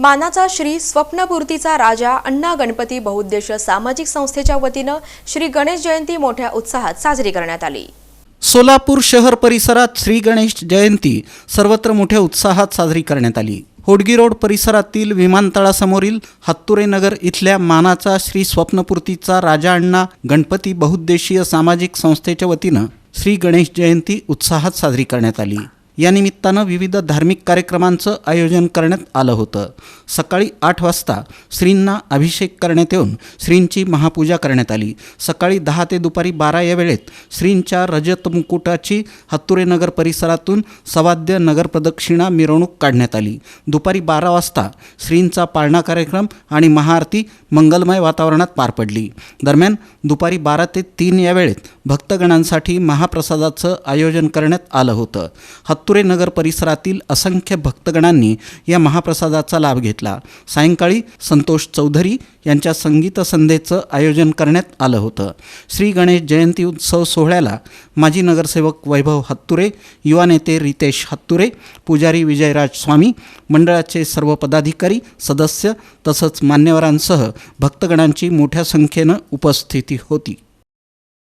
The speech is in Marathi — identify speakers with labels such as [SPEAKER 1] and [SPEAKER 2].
[SPEAKER 1] मानाचा श्री स्वप्नपूर्तीचा राजा अण्णा गणपती बहुउद्देश सामाजिक संस्थेच्या वतीनं श्री गणेश जयंती मोठ्या उत्साहात साजरी करण्यात आली.
[SPEAKER 2] सोलापूर शहर परिसरात श्री गणेश जयंती सर्वत्र मोठ्या उत्साहात साजरी करण्यात आली. होडगी रोड परिसरातील विमानतळासमोरील हत्तुरे नगर इथल्या मानाचा श्री स्वप्नपूर्तीचा राजा अण्णा गणपती बहुउद्देशीय सामाजिक संस्थेच्या वतीनं श्री गणेश जयंती उत्साहात साजरी करण्यात आली. या निमित्तानं विविध धार्मिक कार्यक्रमांचं आयोजन करण्यात आलं होतं. सकाळी आठ वाजता श्रींना अभिषेक करण्यात येऊन श्रींची महापूजा करण्यात आली. सकाळी दहा ते दुपारी बारा या वेळेत श्रींच्या रजत मुकुटाची हत्तुरे नगर परिसरातून सवाद्य नगर प्रदक्षिणा मिरवणूक काढण्यात आली. दुपारी बारा वाजता श्रींचा पाळणा कार्यक्रम आणि महाआरती मंगलमय वातावरणात पार पडली. दरम्यान दुपारी बारा ते तीन या वेळेत भक्तगणांसाठी महाप्रसादाचं आयोजन करण्यात आलं होतं. हत्तुरे नगर परिसरातील असंख्य भक्तगणांनी या महाप्रसादाचा लाभ घेतला. सायंकाळी संतोष चौधरी यांच्या संगीत संध्येचं आयोजन करण्यात आलं होतं. श्री गणेश जयंती उत्सव सोहळ्याला माजी नगरसेवक वैभव हत्तुरे युवा नेते रितेश हत्तुरे पुजारी विजयराज स्वामी मंडळाचे सर्व पदाधिकारी सदस्य तसंच मान्यवरांसह भक्तगणांची मोठ्या संख्येनं उपस्थिती होती.